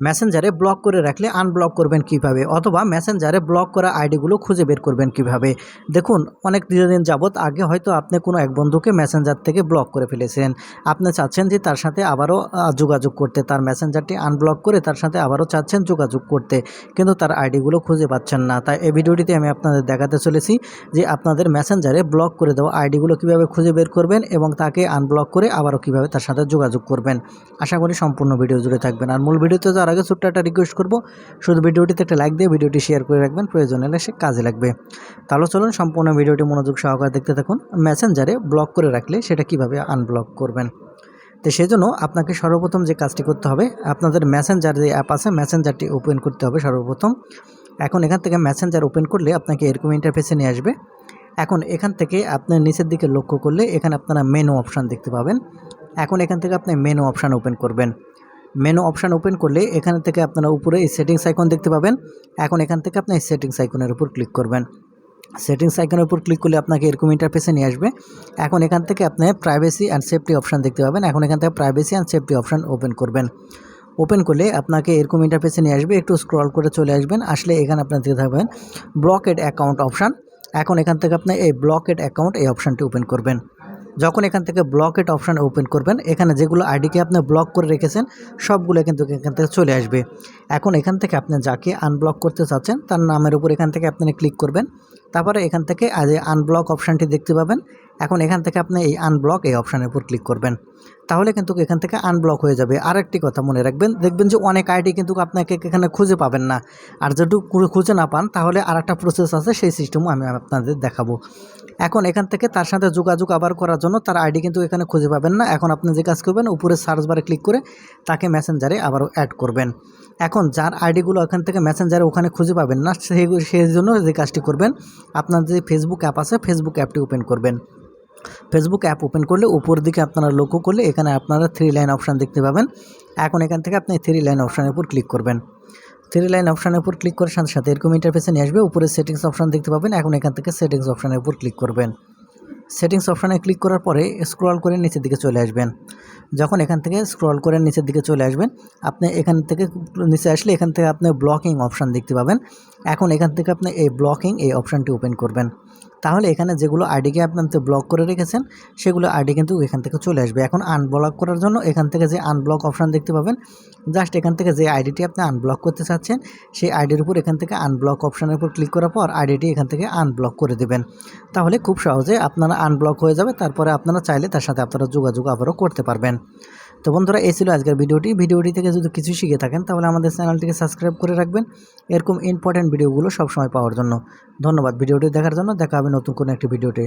মেসেঞ্জারে ব্লক করে রাখলে আনব্লক করবেন কীভাবে? অথবা মেসেঞ্জারে ব্লক করা আইডিগুলো খুঁজে বের করবেন কীভাবে? দেখুন, অনেক দিন যাবত আগে হয়তো আপনি কোনো এক বন্ধুকে মেসেঞ্জার থেকে ব্লক করে ফেলেছেন। আপনি চাচ্ছেন যে তার সাথে আবারও যোগাযোগ করতে। তার মেসেঞ্জারটি আনব্লক করে তার সাথে আবারও চাচ্ছেন যোগাযোগ করতে। কিন্তু তার আইডিগুলো খুঁজে পাচ্ছেন না। তাই এই ভিডিওটিতে আমি আপনাদের দেখাতে চলেছি যে আপনাদের মেসেঞ্জারে ব্লক করে দেওয়া আইডিগুলো কীভাবে খুঁজে বের করবেন এবং তাকে আনব্লক করে আবারও কীভাবে তার সাথে যোগাযোগ করবেন। আশা করি সম্পূর্ণ ভিডিও জুড়ে থাকবেন। আর মূল ভিডিওতে যাওয়ার আগে ছোট্ট একটা রিকোয়েস্ট করব। শুধু ভিডিওটিতে একটা লাইক দিয়ে ভিডিওটি শেয়ার করে রাখবেন, প্রয়োজন হলে সে কাজে লাগবে। তাহলে চলুন সম্পূর্ণ ভিডিওটি মনোযোগ সহকারে দেখতে থাকুন। মেসেঞ্জারে ব্লক করে রাখলে সেটা কীভাবে আনব্লক করবেন? তো সেই জন্য আপনাকে সর্বপ্রথম যে কাজটি করতে হবে, আপনাদের মেসেঞ্জার যে অ্যাপ আছে মেসেঞ্জারটি ওপেন করতে হবে সর্বপ্রথম। এখন এখান থেকে মেসেঞ্জার ওপেন করলে আপনাকে এরকম ইন্টারফেসে নিয়ে আসবে। এখন এখান থেকে আপনার নিচের দিকে লক্ষ্য করলে এখানে আপনারা মেনু অপশান দেখতে পাবেন। এখন এখান থেকে আপনি মেনু অপশান ওপেন করবেন। মেনু অপশান ওপেন করলে এখান থেকে আপনারা উপরে এই সেটিংস আইকন দেখতে পাবেন। এখন এখান থেকে আপনি এই সেটিংস আইকনের উপর ক্লিক করবেন। সেটিংস আইকনের উপর ক্লিক করলে আপনাকে এরকম ইন্টারফেসে নিয়ে আসবে। এখন এখান থেকে আপনি প্রাইভেসি অ্যান্ড সেফটি অপশান দেখতে পাবেন। এখন এখান থেকে privacy and safety option open করবেন। ওপেন করলে আপনাকে এরকম ইন্টারফেসে নিয়ে আসবে। একটু স্ক্রল করে চলে আসবেন। আসলে এখানে আপনার দেখতে থাকবেন ব্লকেড অ্যাকাউন্ট অপশান এখন এখান থেকে আপনি এই ব্লকেড অ্যাকাউন্ট এই অপশানটি ওপেন করবেন। যখন এখান থেকে ব্লকেট অপশান ওপেন করবেন, এখানে যেগুলো আইডিকে আপনি ব্লক করে রেখেছেন, সবগুলো কিন্তু এখান থেকে চলে আসবে। এখন এখান থেকে আপনি যাকে আনব্লক করতে চাচ্ছেন, তার নামের উপর এখান থেকে আপনি ক্লিক করবেন। তারপরে এখান থেকে আজ আনব্লক অপশানটি দেখতে পাবেন। এখন এখান থেকে আপনি এই আনব্লক এই অপশানের উপর ক্লিক করবেন। তাহলে কিন্তু এখান থেকে আনব্লক হয়ে যাবে। আরেকটি কথা মনে রাখবেন, দেখবেন যে অনেক আইডি কিন্তু আপনাকে এখানে খুঁজে পাবেন না। আর যেটুকু খুঁজে না পান, তাহলে আর একটা প্রসেস আছে, সেই সিস্টেমও আমি আপনাদের দেখাবো। এখন এখান থেকে তার সাথে যোগাযোগ আবার করার জন্য তার আইডি কিন্তু এখানে খুঁজে পাবেন না। এখন আপনি যে কাজ করবেন, উপরে সার্চ বারে ক্লিক করে তাকে মেসেঞ্জারে আবারও অ্যাড করবেন। এখন যার আইডিগুলো এখান থেকে মেসেঞ্জারে ওখানে খুঁজে পাবেন না সেই সেই জন্য যে কাজটি করবেন, আপনার যে ফেসবুক অ্যাপ আছে ফেসবুক অ্যাপটি ওপেন করবেন। ফেসবুক অ্যাপ ওপেন করলে উপর দিকে আপনারা লক্ষ্য করলে এখানে আপনারা থ্রি লাইন অপশান দেখতে পাবেন। এখন এখান থেকে আপনি থ্রি লাইন অপশানের উপর ক্লিক করবেন। থ্রি লাইন অপশানের উপর ক্লিক করে সাথে সাথে এরকম ইন্টারফেসে নিয়ে আসবে। উপরে সেটিংস অপশান দেখতে পাবেন। এখন এখান থেকে সেটিংস অপশানের উপর ক্লিক করবেন। সেটিংস অপশানে ক্লিক করার পরে স্ক্রল করে নিচের দিকে চলে আসবেন। যখন এখান থেকে স্ক্রল করে নিচের দিকে চলে আসবেন, আপনি এখান থেকে নিচে আসলে এখান থেকে আপনি ব্লকিং অপশান দেখতে পাবেন। এখন এখান থেকে আপনি এই ব্লকিং এই অপশানটি ওপেন করবেন। তাহলে এখানে যেগুলো আইডিকে আপনি ব্লক করে রেখেছেন, সেগুলো আইডি কিন্তু এখান থেকে চলে আসবে। এখন আনব্লক করার জন্য এখান থেকে যে আনব্লক অপশান দেখতে পাবেন, জাস্ট এখান থেকে যে আইডিটি আপনি আনব্লক করতে চাচ্ছেন, সেই আইডির উপর এখান থেকে আনব্লক অপশানের উপর ক্লিক করার পর আইডিটি এখান থেকে আনব্লক করে দেবেন। তাহলে খুব সহজে আপনারা আনব্লক হয়ে যাবে, তারপরে আপনারা চাইলে তার সাথে আপনারা যোগাযোগ আবারও করতে পারবেন। তো বন্ধুরা, এই ছিল আজকের ভিডিওটি। ভিডিওটি থেকে যদি কিছু শিখে থাকেন, তাহলে আমাদের চ্যানেলটিকে সাবস্ক্রাইব করে রাখবেন। এরকম ইম্পর্ট্যান্ট ভিডিওগুলো সবসময় পাওয়ার জন্য। ধন্যবাদ ভিডিওটি দেখার জন্য। দেখা হবে নতুন কোনো একটি ভিডিওতে।